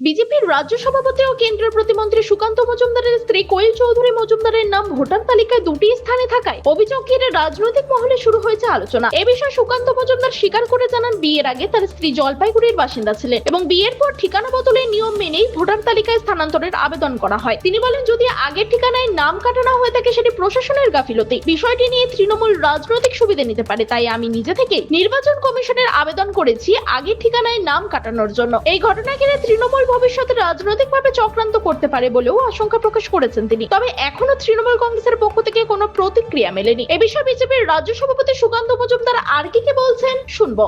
বিজেপির রাজ্য সভাপতি ও কেন্দ্রীয় প্রতিমন্ত্রী সুকান্ত মজুমদারের স্ত্রী কোয়েল চৌধুরী মজুমদারের নাম ভোটার তালিকায় দুটি স্থানে থাকায় অভিযোগ ঘিরে রাজনৈতিক মহলে শুরু হয়েছে আলোচনা। এ বিষয়ে সুকান্ত মজুমদার স্বীকার করে জানান, বিয়ের আগে তার স্ত্রী জলপাইগুড়ির বাসিন্দা ছিলেন এবং বিয়ের পর ঠিকানা বদলের নিয়ম মেনেই ভোটার তালিকায় স্থানান্তরের আবেদন করা হয়। তিনি বলেন, যদি আগের ঠিকানায় নাম কাটানো হয়ে থাকে, সেটি প্রশাসনের গাফিলতি। বিষয়টি নিয়ে তৃণমূল রাজনৈতিক সুবিধা নিতে পারে, তাই আমি নিজে থেকে নির্বাচন কমিশনের আবেদন করেছি আগের ঠিকানায় নাম কাটানোর জন্য। এই ঘটনা ঘিরে তৃণমূল ভবিষ্যতে রাজনৈতিকভাবে চক্রান্ত করতে পারে বলেও আশঙ্কা প্রকাশ করেছেন তিনি। তবে এখনও তৃণমূল কংগ্রেসের পক্ষ থেকে কোনো প্রতিক্রিয়া মেলেনি। এ বিষয়ে বিজেপির রাজ্য সভাপতি সুকান্ত মজুমদার আর কি কি বলছেন শুনব।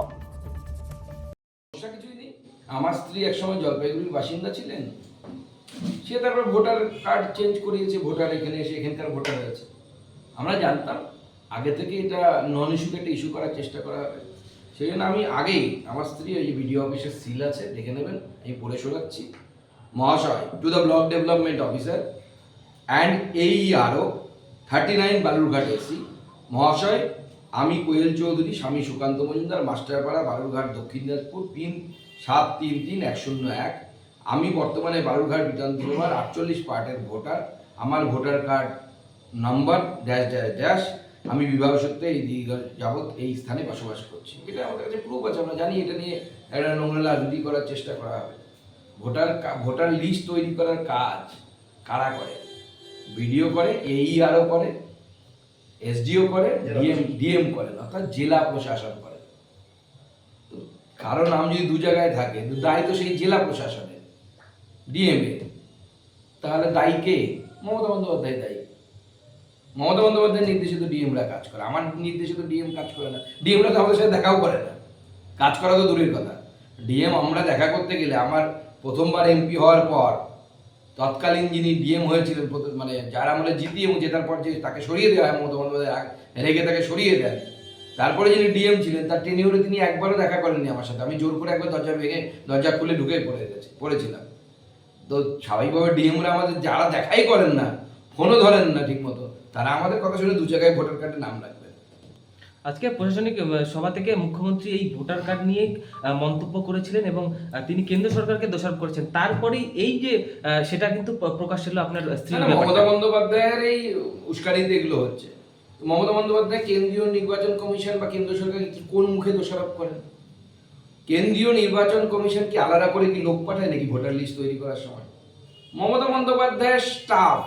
আমার স্ত্রী একসময় জলপাইগুড়ির বাসিন্দা ছিলেন। সে তারপর ভোটার কার্ড চেঞ্জ করিয়েছে, ভোটার এখানে এসে এখানকার ভোটার হয়েছে আমরা জানতাম, আগে থেকে এটা নন ইস্যুকে একটা ইস্যু করার চেষ্টা করা সেই জন্য আমি আগেই আমার স্ত্রী ওই বিডিও অফিসের সিল আছে, দেখে নেবেন, আমি পড়ে শোনাচ্ছি। মহাশয় to the block development officer and এই আরও থার্টি নাইন বালুরঘাট এসি মহাশয়, আমি কোয়েল চৌধুরী, স্বামী সুকান্ত মজুমদার, মাস্টারপাড়া, বালুরঘাট, দক্ষিণ দিনাজপুর, পিন সাত তিন তিন এক শূন্য এক। আমি বর্তমানে বালুরঘাট বিধানসভার আটচল্লিশ পার্টের ভোটার আমার voter card number dash dash dash আমি বিবাহ সূত্রে এই দীর্ঘ যাবৎ এই স্থানে বসবাস করছি। এটা আমাদের কাছে প্রুফ আছে আমরা জানি এটা নিয়ে একটা নোংরা রাজনীতি করার চেষ্টা করা হবে। ভোটার ভোটার লিস্ট তৈরি করার কাজ কারা করে? ভিডিও করে এই আরও করে এসডিও করে ডিএম ডিএম করেন অর্থাৎ জেলা প্রশাসন করে। তো কারও নাম যদি দু জায়গায় থাকে দায় তো সেই জেলা প্রশাসনের ডিএম এ তাহলে দায়ী কে? মমতা বন্দ্যোপাধ্যায় দায়ী। মমতা বন্দ্যোপাধ্যায়ের নির্দেশিত ডিএমরা কাজ করে, আমার নির্দেশিত ডিএম কাজ করে না। ডিএমরা তো আমাদের সাথে দেখাও করে না। কাজ করা তো দূরের কথা। ডিএম আমরা দেখা করতে গেলে আমার প্রথমবার এমপি হওয়ার পর তৎকালীন যিনি ডিএম হয়েছিলেন মানে যারা আমলে জিতি এবং জেতার পর যে তাকে সরিয়ে দেওয়া হয় মমতা বন্দ্যোপাধ্যায় রেগে তাকে সরিয়ে দেন। তারপরে যিনি ডিএম ছিলেন, তার টেনিওরে তিনি একবারও দেখা করেননি আমার সাথে। আমি জোর করে একবার দরজা ভেঙে, দরজা খুলে ঢুকে পড়ে গেছি, পড়েছিলাম। তো স্বাভাবিকভাবে ডিএমরা আমাদের যারা দেখাই করেন না ফোনও ধরেন না ঠিক মতো তারা আমাদের কথা শুনে দু জায়গায় ভোটার কার্ডে নাম রাখবেন আজকে প্রশাসনিক সভা থেকে মুখ্যমন্ত্রী এই ভোটার কার্ড নিয়ে মন্তব্য করেছিলেন এবং তিনি কেন্দ্র সরকারকে দোষারোপ করেছেন। তারপরেই এই যে সেটা কিন্তু প্রকাশ হলো আপনার ব্যাপারটা। মমতা বন্দ্যোপাধ্যায়ের এই উস্কানিতে এগুলো হচ্ছে। মমতা বন্দ্যোপাধ্যায় কেন্দ্রীয় নির্বাচন কমিশন বা কেন্দ্র সরকারকে কি কোন মুখে দোষারোপ করেন? কেন্দ্রীয় নির্বাচন কমিশন কি আলাদা করে কি লোক পাঠায় নাকি ভোটার লিস্ট তৈরি করার সময়? মমতা বন্দ্যোপাধ্যায়ের স্টাফ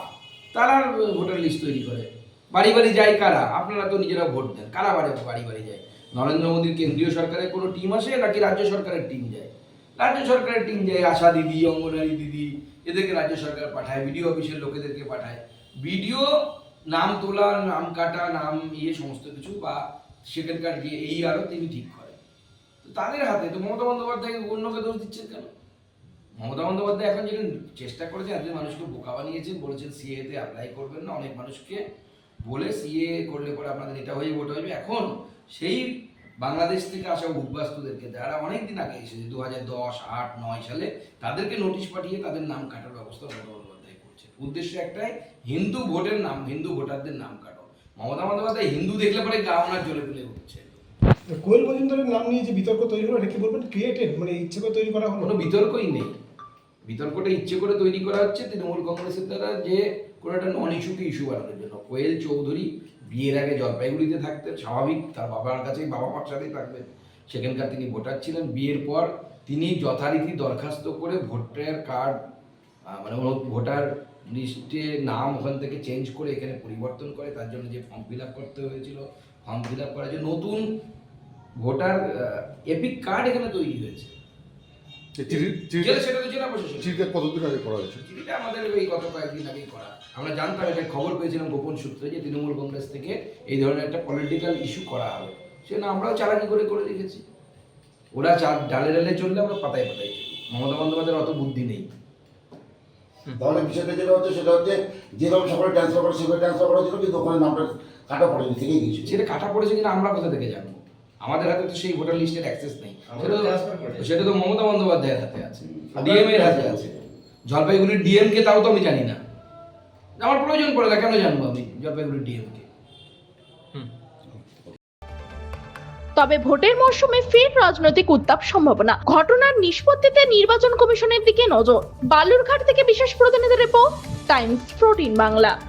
তারা ভোটার লিস্ট তৈরি করে। বাড়ি বাড়ি যায় কারা? আপনারা তো নিজেরা ভোট দেন। কারা বাড়ি বাড়ি বাড়ি যায়? নরেন্দ্র মোদীর কেন্দ্রীয় সরকারের কোনো টিম আসে নাকি রাজ্য সরকারের টিম যায়? রাজ্য সরকারের টিম যায় আশা দিদি, অঙ্গনারী দিদি, এদেরকে রাজ্য সরকার পাঠায়, বিডিও অফিসের লোকেদেরকে পাঠায়। বিডিও নাম তোলা, নাম কাটা, নাম ইয়ে সমস্ত কিছু বা সেখানকার যে এই আরও তিনি ঠিক করেন। তাদের হাতে তো মমতা বন্দ্যোপাধ্যায় অন্যকে দোষ দিচ্ছেন কেন? মমতা বন্দ্যোপাধ্যায় এখন যেটা চেষ্টা করেছে একজন মানুষকে বোকা বানিয়েছেন বলেছেন সিএতে অ্যাপ্লাই করবেন না অনেক মানুষকে বলে সিএ করলে পরে আপনাদের এটা হয়ে ভোট হয়ে এখন সেই বাংলাদেশ থেকে আসা উদ্বাস্তুদেরকে যারা অনেক দিন আগে এসেছে দু হাজার দশ আট নয় সালে তাদেরকে নোটিশ পাঠিয়ে তাদের নাম কাটার ব্যবস্থা মমতা বন্দ্যোপাধ্যায় করছে উদ্দেশ্য একটাই হিন্দু ভোটের নাম হিন্দু ভোটারদের নাম কাটো। মমতা বন্দ্যোপাধ্যায় হিন্দু দেখলে পরে গা ওনার জ্বলে পুলে উঠছে। কোয়েল মজুমদারের নাম নিয়ে যে বিতর্ক তৈরি হলো এটা কি বলবেন? ক্রিয়েটেড মানে ইচ্ছে করে তৈরি করা হলো? কোনো বিতর্কই নেই। বিতর্কটা ইচ্ছে করে তৈরি করা হচ্ছে তৃণমূল কংগ্রেসের দ্বারা যে কোনো একটা নন ইস্যুকে ইস্যু বানানোর জন্য। কোয়েল চৌধুরী বিয়ের আগে জলপাইগুড়িতে থাকতেন, স্বাভাবিক তার বাবার কাছেই, বাবা মার সাথেই থাকবেন সেখানকার তিনি ভোটার ছিলেন। বিয়ের পর তিনি যথারীতি দরখাস্ত করে ভোটার কার্ড মানে ভোটার লিস্টে নাম ওখান থেকে চেঞ্জ করে এখানে পরিবর্তন করে, তার জন্য যে ফর্ম ফিল আপ করতে হয়েছিল ফর্ম ফিল আপ করার জন্য নতুন ভোটার এপিক কার্ড এখানে তৈরি হয়েছে। জেলা সেটা তো জেলা প্রশাসন চিঠিটা কতদিন আগে করা হয়েছে চিঠিটা আমাদের এই গত কয়েকদিন আগেই করা। আমরা জানতাম এটা খবর পেয়েছিলাম গোপন সূত্রে যে তৃণমূল কংগ্রেস থেকে এই ধরনের একটা পলিটিক্যাল ইস্যু করা হবে। সেটা আমরাও চালাকি করে করে রেখেছি ওরা চা- ডালে ডালে চললে আমরা পাতায় পাতায় চলি। মমতা বন্দ্যোপাধ্যায়ের অত বুদ্ধি নেই। তাহলে বিষয়টা যেটা হচ্ছে সেটা হচ্ছে যেভাবে সকালে ট্রান্সফার করে সেভাবে ট্রান্সফার করা হয়েছিল কিন্তু ওখানে নামটা কাটা পড়েনি থেকেই গিয়েছিল। সেটা কাটা পড়েছে কিনা আমরা কোথা থেকে জানব? আমাদের হাতে তো সেই ভোটার লিস্টের অ্যাক্সেস নেই। সেটা তো- মমতা বন্দ্যোপাধ্যায়ের হাতে আছে। ডিএম এর হাতে আছে। জলপাইগুড়ির ডিএম কে তাও তো আমি জানি না। আমার প্রয়োজন পড়ে না কেন জানব আমি জলপাইগুড়ির ডিএম কে? তবে ভোটের মরশুমে ফের রাজনৈতিক উত্তাপ সম্ভাবনা। ঘটনার নিষ্পত্তিতে নির্বাচন কমিশনের দিকে নজর। বালুরঘাট থেকে বিশেষ প্রতিনিধি রিপোর্ট টাইমস প্রোটিন বাংলা।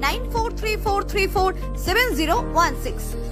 9434347016.